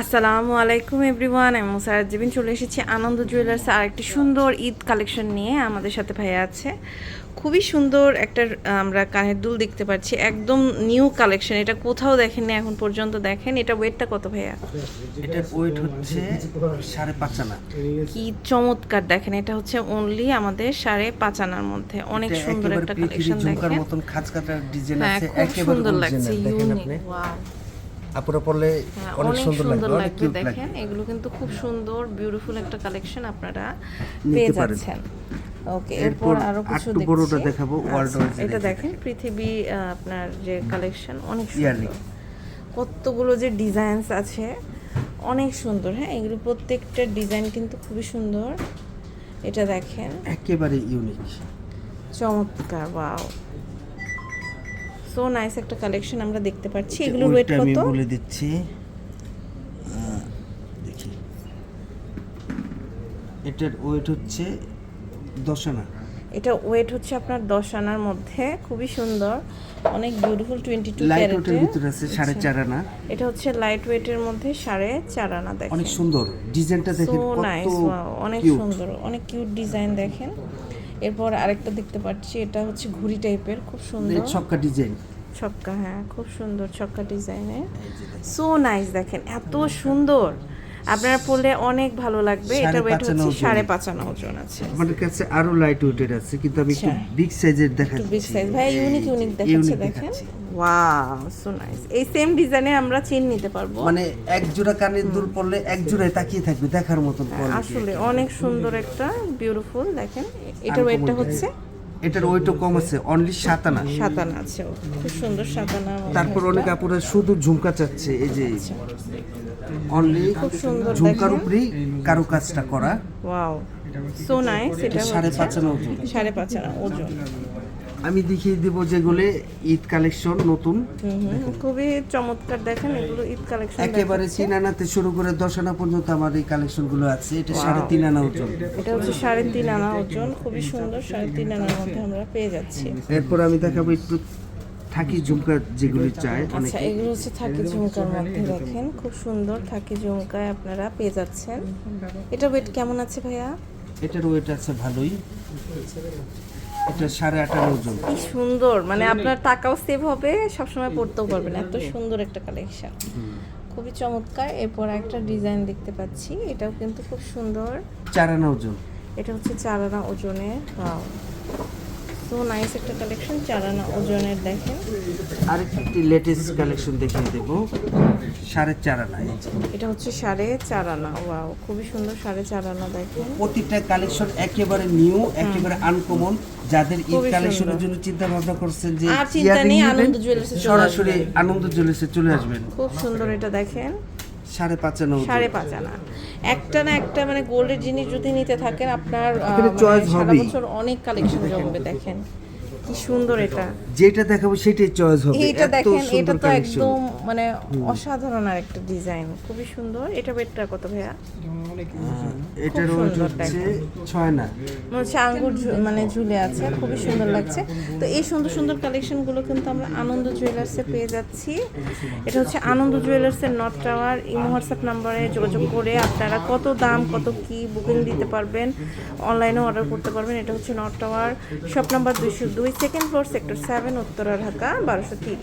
আসসালামু আলাইকুম এভরিওয়ান আমি মুসারাত জিবিন চলে এসেছি আনন্দ জুয়েলার্স আর একটি সুন্দর ঈদ কালেকশন নিয়ে আমাদের সাথে ভাইয়া আছে। খুবই সুন্দর একটা আমরা কানের দুল দেখতে পাচ্ছি একদম নিউ কালেকশন এটা কোথাও দেখেননি এখন পর্যন্ত দেখেন এটা ওয়েটটা কত ভাইয়া? এটা ওয়েট হচ্ছে সাড়ে পাঁচ আনা। কি চমৎকার দেখেন এটা হচ্ছে অনলি আমাদের সাড়ে পাঁচ আনার মধ্যে অনেক সুন্দর একটা কালেকশন দেখেন। মতন খাঁচকাটার ডিজাইন হ্যাঁ আছে খুব একেবারে সুন্দর লাগছে ইউনিক ওয়াও আপুরা পড়লে হ্যাঁ, অনেক সুন্দর লাগবে। অনেক কিউট দেখেন। এগুলো কিন্তু খুব সুন্দর বিউটিফুল একটা কালেকশন আপনারা পেয়ে যাচ্ছেন। ওকে এরপর আরও কিছু দেখছি। দেখাবো, আচ্ছা, এটা দেখেন। পৃথিবী আহ, আপনার যে কালেকশন অনেক সুন্দর। কতগুলো যে ডিজাইনস আছে অনেক সুন্দর। হ্যাঁ এগুলো প্রত্যেকটা ডিজাইন কিন্তু খুবই সুন্দর। এটা দেখেন। একেবারে ইউনিক চমৎকার ওয়াও সো নাইস একটা কালেকশন আমরা দেখতে পাচ্ছি। এগুলোর ওয়েট ওইটা আমি বলে দিচ্ছি। দেখি। এটার ওয়েট হচ্ছে দশ আনা এটা ওয়েট হচ্ছে আপনার দশ আনার মধ্যে। খুবই সুন্দর। অনেক বিউটিফুল টোয়েন্টি টু লাইট ওয়েটের ভিতরে আছে সাড়ে চার আনা। এটা হচ্ছে লাইট ওয়েটের মধ্যে সাড়ে চার আনা দেখেন। অনেক সুন্দর। ডিজাইনটা দেখেন কত অনেক সুন্দর অনেক কিউট ডিজাইন দেখেন। এরপর আরেকটা দেখতে পাচ্ছি এটা হচ্ছে ঘুড়ি টাইপের খুব সুন্দর। ছক্কা ডিজাইন। ছক্কা হ্যাঁ খুব সুন্দর ছক্কা ডিজাইনের সো নাইস দেখেন। এত সুন্দর। আপনারা পড়লে অনেক ভালো লাগবে। এটা ওয়েট হচ্ছে। সাড়ে পাঁচ আনা ওজন আছে। আমাদের কাছে আরও লাইট ওয়েটের আছে কিন্তু আমি একটু আচ্ছা। বিগ সাইজের একটু দেখাচ্ছি। বিগ সাইজ ভাই ইউনিক ইউনিক দেখাচ্ছে দেখেন। ওয়াও সো নাইস এই সেম ডিজাইনে আমরা চেন নিতে পারব। মানে এক জোড়া কানের দুল পড়লে এক জোড়ায় তাকিয়ে থাকবে দেখার মতন। হ্যাঁ, আসলে অনেক সুন্দর একটা বিউটিফুল দেখেন। এটার ওয়েটটা হচ্ছে? এটার ওয়েটও কম আছে অনলি সাত আনা সাতানা আছে। খুব সুন্দর সাতানা তারপর অনেক আপুরা শুধু ঝুমকা চাচ্ছে এই যে অনলি খুব সুন্দর ঝুমকার উপরে উপরেই কারও কাজটা করা। ওয়াও সো নাইস এটা সাড়ে পাঁচ আনা ওজন। সাড়ে পাঁচ আনা ওজন। আমি দেখিয়ে দিব যেগুলো ঈদ কালেকশন নতুন। খুবই চমৎকার দেখেন এগুলো ঈদ কালেকশন একেবারে তিন আনাতে শুরু করে দশ আনা পর্যন্ত আমার এই কালেকশনগুলো আছে। এটা সাড়ে তিন আনা ওজন। এটা হচ্ছে সাড়ে তিন আনা ওজন। খুবই সুন্দর সাড়ে তিন আনার মধ্যে আমরা পেয়ে যাচ্ছি। এরপর আমি দেখাবো একটু থাকি ঝুমকা যেগুলো চাই আচ্ছা এগুলো হচ্ছে থাকি ঝুমকার মধ্যে দেখেন। খুব সুন্দর থাকি ঝুমকায় আপনারা পেয়ে যাচ্ছেন। এটা ওয়েট কেমন আছে ভাইয়া? এটার ওয়েট আছে ভালোই। এটা সাড়ে আট ওজন কি সুন্দর। মানে আপনার টাকাও সেভ হবে সবসময় পড়তেও পারবেন। এত সুন্দর একটা কালেকশন খুবই চমৎকার। এরপর একটা ডিজাইন দেখতে পাচ্ছি। এটাও কিন্তু খুব সুন্দর। চার আনা ওজন। এটা হচ্ছে চার আনা তো নাইস একটা কালেকশন চার আনা ওজনের দেখেন। আরেকটি লেটেস্ট কালেকশন দেখিয়ে দেব। সাড়ে চার আনা এই এটা হচ্ছে সাড়ে চার আনা ওয়াও খুবই সুন্দর সাড়ে চার আনা দেখেন। প্রতিটা কালেকশন একেবারে নিউ একেবারে আনকমন যাদের ঈদ কালেকশনের জন্য চিন্তা ভাবনা করছেন যে আর চিন্তা নেই, আনন্দ জুয়েলার্সে সরাসরি আনন্দ জুয়েলার্সে চলে আসবেন। খুব সুন্দর এটা দেখেন। সাড়ে পাঁচ আনা সাড়ে পাঁচ আনা একটা না একটা মানে গোল্ডের জিনিস যদি নিতে থাকেন আপনার মানে সারা বছর অনেক কালেকশন জমবে দেখেন। কি সুন্দর এটা। যেটা দেখাবো সেটাই চয়েস হবে। এত দেখেন এটা তো একদম মানে অসাধারণ আর একটা ডিজাইন খুবই সুন্দর। এটা বেটটা কত ভাইয়া? এটার খুব সুন্দর হচ্ছে ছয় না। হচ্ছে আঙ্গুর মানে ঝুলে আছে খুবই সুন্দর লাগছে। তো এই সুন্দর সুন্দর কালেকশনগুলো কিন্তু আমরা আনন্দ জুয়েলার্সে পেয়ে যাচ্ছি। এটা হচ্ছে আনন্দ জুয়েলার্সের নট টাওয়ার ইমো হোয়াটসঅ্যাপ নাম্বারে যোগাযোগ করে আপনারা কত দাম কত কি বুকিং দিতে পারবেন অনলাইনে অর্ডার করতে পারবেন। এটা হচ্ছে নট টাওয়ার শপ নাম্বার দুইশো দুই second floor sector seven Uttara Dhaka বারোশো তিরিশ